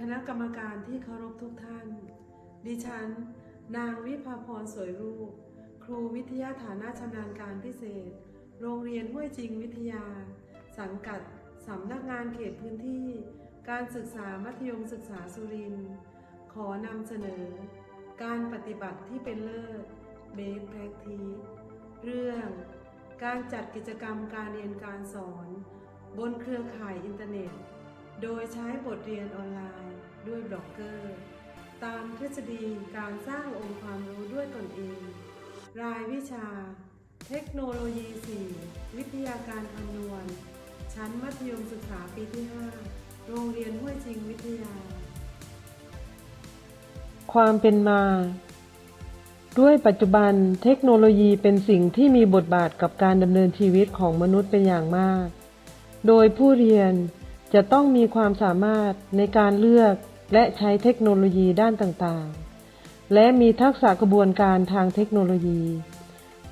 คณะกรรมการที่เคารพทุกท่าน ดิฉัน นางวิภาพรสวยรูป ครูวิทยาฐานะชำนาญการพิเศษ โรงเรียนห้วยจริงวิทยา สังกัดสำนักงานเขตพื้นที่ การศึกษามัธยมศึกษาสุรินทร์ขอนำเสนอ การปฏิบัติที่เป็นเลิศ Best Practice เรื่อง การจัดกิจกรรมการเรียนการสอน บนเครือข่ายอินเทอร์เน็ต โดยใช้บทเรียนออนไลน์ด้วยบล็อกเกอร์ ตามทฤษฎีการสร้างองค์ความรู้ด้วยตนเอง รายวิชา เทคโนโลยี 4 วิทยาการคำนวณ ชั้นมัธยมศึกษาปีที่ 5 โรงเรียนห้วยจริงวิทยา ความเป็นมา ด้วยปัจจุบันเทคโนโลยีเป็นสิ่งที่มีบทบาทกับการดำเนินชีวิตของมนุษย์เป็นอย่างมาก โดยผู้เรียน จะต้องมีความสามารถในการเลือกและใช้เทคโนโลยีด้านต่างๆ และมีทักษะกระบวนการทางเทคโนโลยี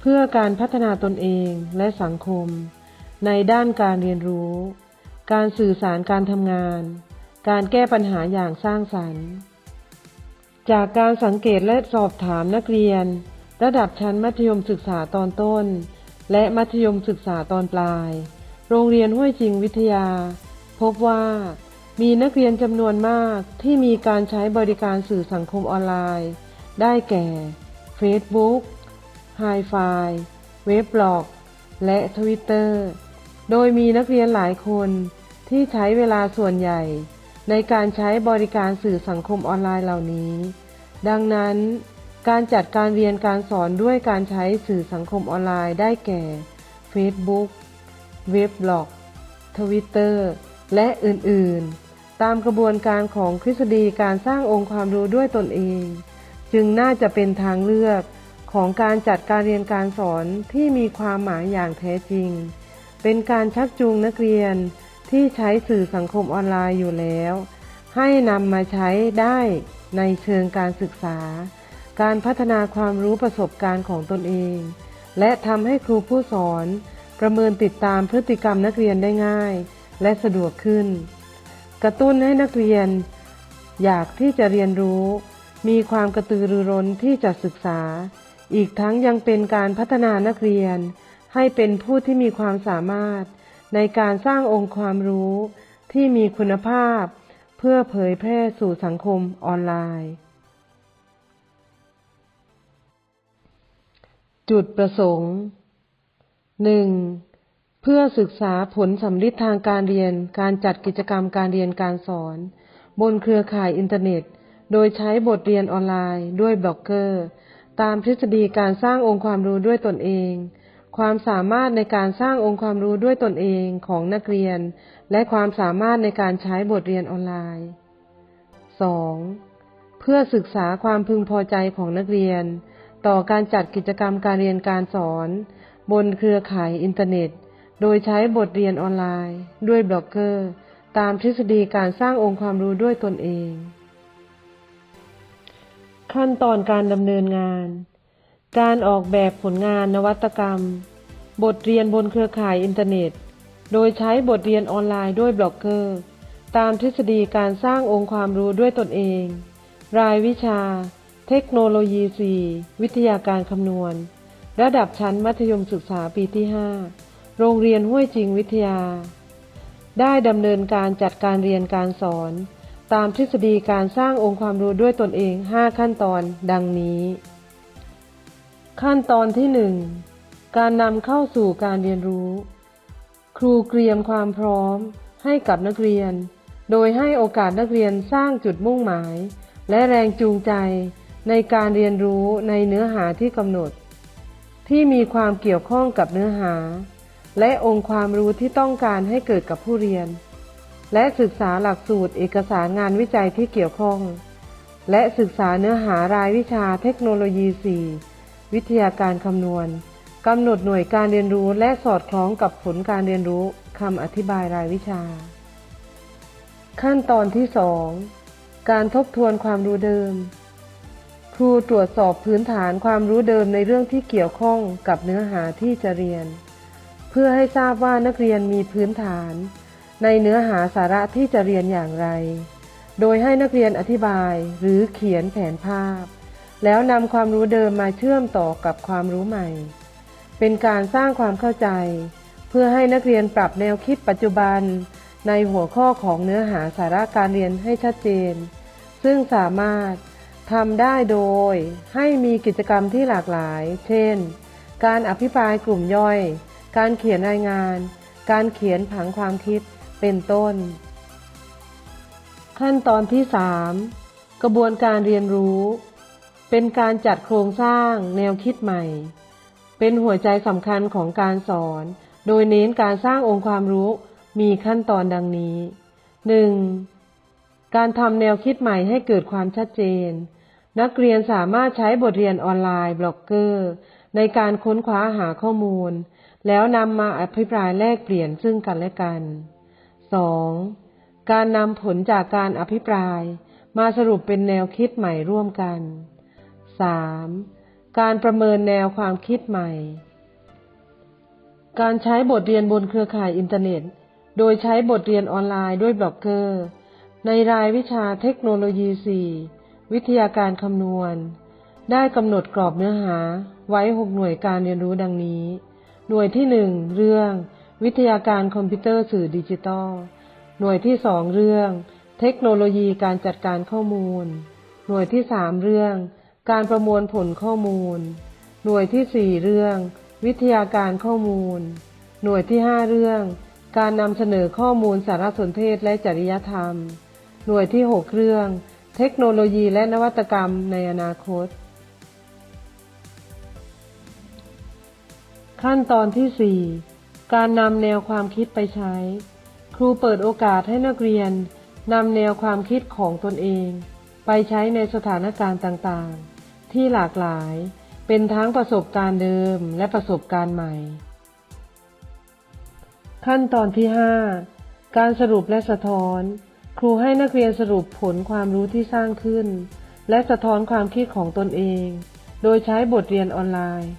เพื่อการพัฒนาตนเองและสังคม ในด้านการเรียนรู้ การสื่อสารการทำงาน การแก้ปัญหาอย่างสร้างสรรค์ จากการสังเกตและสอบถามนักเรียน ระดับชั้นมัธยมศึกษาตอนต้น และมัธยมศึกษาตอนปลาย โรงเรียนห้วยจริงวิทยา พบว่ามีนักเรียนจำนวนมากที่มีการใช้บริการสื่อสังคมออนไลน์ ได้แก่ Facebook h i f i เว็บบล็อก และ Twitter โดยมีนักเรียนหลายคนที่ใช้เวลาส่วนใหญ่ ในการใช้บริการสื่อสังคมออนไลน์เหล่านี้ ดังนั้น การจัดการเรียนการสอนด้วยการใช้สื่อสังคมออนไลน์ได้แก่ Facebook เว็บบล็อก Twitter และอื่นๆ ตามกระบวนการของทฤษฎีการสร้างองค์ความรู้ด้วยตนเอง จึงน่าจะเป็นทางเลือกของการจัดการเรียนการสอนที่มีความหมายอย่างแท้จริง เป็นการชักจูงนักเรียนที่ใช้สื่อสังคมออนไลน์อยู่แล้ว ให้นำมาใช้ได้ในเชิงการศึกษา การพัฒนาความรู้ประสบการณ์ของตนเอง และทำให้ครูผู้สอน ประเมินติดตามพฤติกรรมนักเรียนได้ง่าย และสะดวกขึ้น กระตุ้นให้นักเรียน อยากที่จะเรียนรู้ มีความกระตือรือร้นที่จะศึกษา อีกทั้งยังเป็นการพัฒนานักเรียน ให้เป็นผู้ที่มีความสามารถ ในการสร้างองค์ความรู้ที่มีคุณภาพ เพื่อเผยแพร่สู่สังคมออนไลน์ จุดประสงค์ 1. เพื่อศึกษาผลสำลิดทางการเรียน การจัดกิจกรรมการเรียนการสอน บนเครือข่ายอินเทอร์เน็ต โดยใช้บทเรียนออนไลน์ด้วยบล็อกเกอร์ ตามทฤษฎีการสร้างองค์ความรู้ด้วยตนเอง ความสามารถในการสร้างองค์ความรู้ด้วยตนเองของนักเรียน และความสามารถในการใช้บทเรียนออนไลน์ 2. เพื่อศึกษาความพึงพอใจของนักเรียน ต่อการจัดกิจกรรมการเรียนการสอน บนเครือข่ายอินเทอร์เน็ต โดยใช้บทเรียนออนไลน์ ด้วยบล็อกเกอร์ ตามทฤษฎีการสร้างองค์ความรู้ด้วยตนเอง ขั้นตอนการดำเนินงาน การออกแบบผลงานนวัตกรรม บทเรียนบนเครือข่ายอินเทอร์เน็ต โดยใช้บทเรียนออนไลน์ด้วยบล็อกเกอร์ ตามทฤษฎีการสร้างองค์ความรู้ด้วยตนเอง รายวิชา เทคโนโลยี 4 วิทยาการคำนวณ ระดับชั้นมัธยมศึกษาปีที่ 5 โรงเรียนห้วยจริงวิทยา ได้ดำเนินการจัดการเรียนการสอน ตามทฤษฎีการสร้างองค์ความรู้ด้วยตนเอง 5 ขั้นตอนดังนี้ ขั้นตอนที่ 1 การนำเข้าสู่การเรียนรู้ ครูเตรียมความพร้อมให้กับนักเรียน โดยให้โอกาสนักเรียนสร้างจุดมุ่งหมาย และแรงจูงใจในการเรียนรู้ในเนื้อหาที่กำหนด ที่มีความเกี่ยวข้องกับเนื้อหา และองค์ความรู้ที่ต้องการให้เกิดกับผู้เรียน และศึกษาหลักสูตรเอกสารงานวิจัยที่เกี่ยวข้อง และศึกษาเนื้อหารายวิชาเทคโนโลยี 4 วิทยาการคำนวณกำหนดหน่วยการเรียนรู้และสอดคล้องกับผลการเรียนรู้คำอธิบายรายวิชา ขั้นตอนที่ 2 การทบทวนความรู้เดิม ครูตรวจสอบพื้นฐานความรู้เดิมในเรื่องที่เกี่ยวข้องกับเนื้อหาที่จะเรียน เพื่อให้ทราบว่านักเรียนมีพื้นฐาน ในเนื้อหาสาระที่จะเรียนอย่างไร โดยให้นักเรียนอธิบายหรือเขียนแผนภาพ แล้วนำความรู้เดิมมาเชื่อมต่อกับความรู้ใหม่ เป็นการสร้างความเข้าใจ เพื่อให้นักเรียนปรับแนวคิดปัจจุบัน ในหัวข้อของเนื้อหาสาระการเรียนให้ชัดเจน ซึ่งสามารถทำได้โดยให้มีกิจกรรมที่หลากหลาย เช่น การอภิปรายกลุ่มย่อย การเขียนรายงาน การเขียนผังความคิดเป็นต้น ขั้นตอนที่ 3 กระบวนการเรียนรู้ เป็นการจัดโครงสร้างแนวคิดใหม่ เป็นหัวใจสำคัญของการสอน โดยเน้นการสร้างองค์ความรู้มีขั้นตอนดังนี้ 1. การทำแนวคิดใหม่ให้เกิดความชัดเจน นักเรียนสามารถใช้บทเรียนออนไลน์บล็อกเกอร์ ในการค้นคว้าหาข้อมูล แล้วนำมาอภิปรายแลกเปลี่ยนซึ่งกันและกัน 2. การนำผลจากการอภิปราย มาสรุปเป็นแนวคิดใหม่ร่วมกัน 3. การประเมินแนวความคิดใหม่ การใช้บทเรียนบนเครือข่ายอินเทอร์เน็ต โดยใช้บทเรียนออนไลน์ด้วยบล็อกเกอร์ ในรายวิชาเทคโนโลยี 4 วิทยาการคำนวณ ได้กำหนดกรอบเนื้อหาไว้ 6 หน่วยการเรียนรู้ดังนี้ หน่วยที่1เรื่อง วิทยาการคอมพิวเตอร์สื่อดิจิตอลหน่วยที่2เรื่อง เทคโนโลยีการจัดการข้อมูล หน่วยที่3เรื่อง การประมวลผลข้อมูล หน่วยที่4เรื่อง วิทยาการข้อมูล หน่วยที่5เรื่อง การนำเสนอข้อมูลสารสนเทศและจริยธรรม หน่วยที่6เรื่อง เทคโนโลยีและนวัตกรรมในอนาคต ขั้นตอนที่ 4 การนำแนวความคิดไปใช้ ครูเปิดโอกาสให้นักเรียนนำแนวความคิดของตนเอง ไปใช้ในสถานการณ์ต่างๆ ที่หลากหลาย เป็นทั้งประสบการณ์เดิมและประสบการณ์ใหม่ ขั้นตอนที่ 5 การสรุปและสะท้อน ครูให้นักเรียนสรุปผลความรู้ที่สร้างขึ้น และสะท้อนความคิดของตนเอง โดยใช้บทเรียนออนไลน์